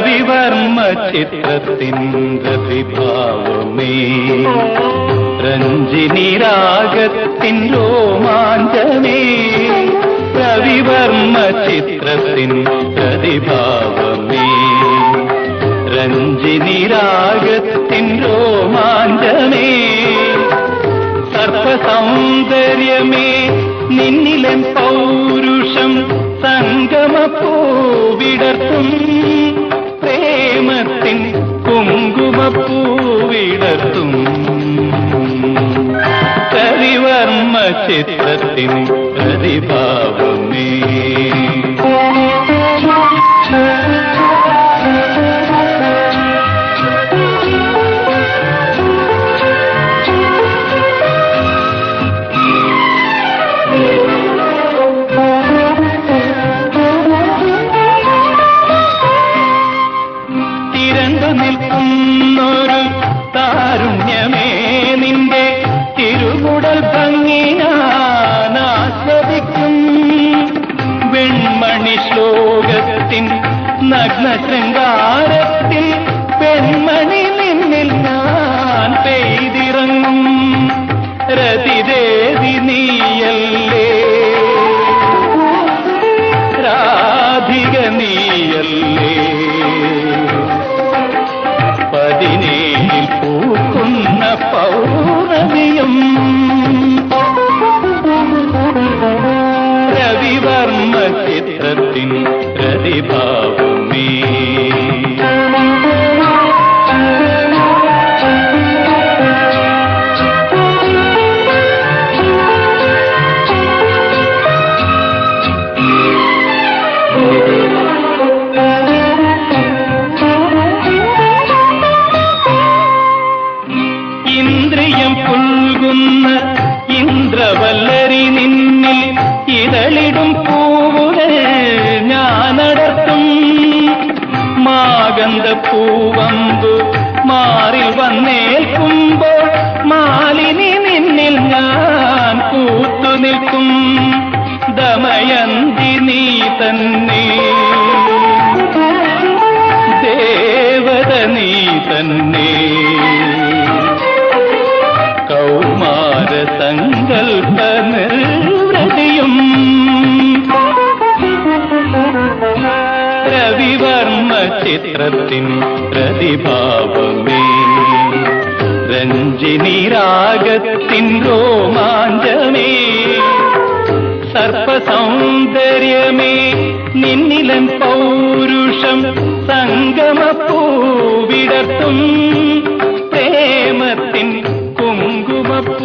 രവിവർമ്മ ചിത്രത്തിൻ പ്രതിഭാവമേ രഞ്ജിനി രാഗത്തിൻ രോമാഞ്ചമേ. രവിവർമ്മ ചിത്രത്തിൻ പ്രതിഭാവമേ. രഞ്ജിനി രാഗത്തിൻ രോമാഞ്ചമേ. സർപ്പസൗന്ദര്യമേ നിന്നിലെ പൗരുഷം സംഗമപ്പൂവിടർത്തും. പ്രേമത്തിൻ കുങ്കുമപ്പൂവിടർത്തും കവിവർമ്മ ചിത്രത്തിന് പ്രതിഭാവമേ വെൺമണി ശ്ലോകത്തിൻ നഗ്ന ശൃംഗാരത്തിൽ പെൺമണി നിന്നിൽ ഞാൻ പെയ്തിറങ്ങും. രതിദേവി നീയല്ലേ? രാധിക നീയല്ലേ? പതിനേഴിൽ പൂക്കുന്ന പൗർണമിയും രവിവർമ്മ ചിത്രത്തിൻ പ്രതിഭാവമേ ഇന്ദ്രിയം പുൽകുന്ന ഇന്ദ്രവല്ലരി നിന്നിൽ ഇതളിടും പൂവുകൾ ഞാനടർത്തും. മാഗന്ധ പൂവമ്പു മാറിൽ വന്നേൽക്കുമ്പോൾ മാലിനി നിന്നിൽ ഞാൻ കൂത്തു നിൽക്കും. ദമയന്തി നീ തന്നെ രവിവർമ്മ ചിത്രത്തിൻ പ്രതിഭാവമേ. രഞ്ജിനി രാഗത്തിൻ രോമാഞ്ചമേ. സർപ്പസൗന്ദര്യമേ നിന്നിലൻ പൗരുഷം സംഗമപ്പൂവിടർത്തും. പ്രേമത്തിൻ കുങ്കുമപ്പൂവിടർത്തും.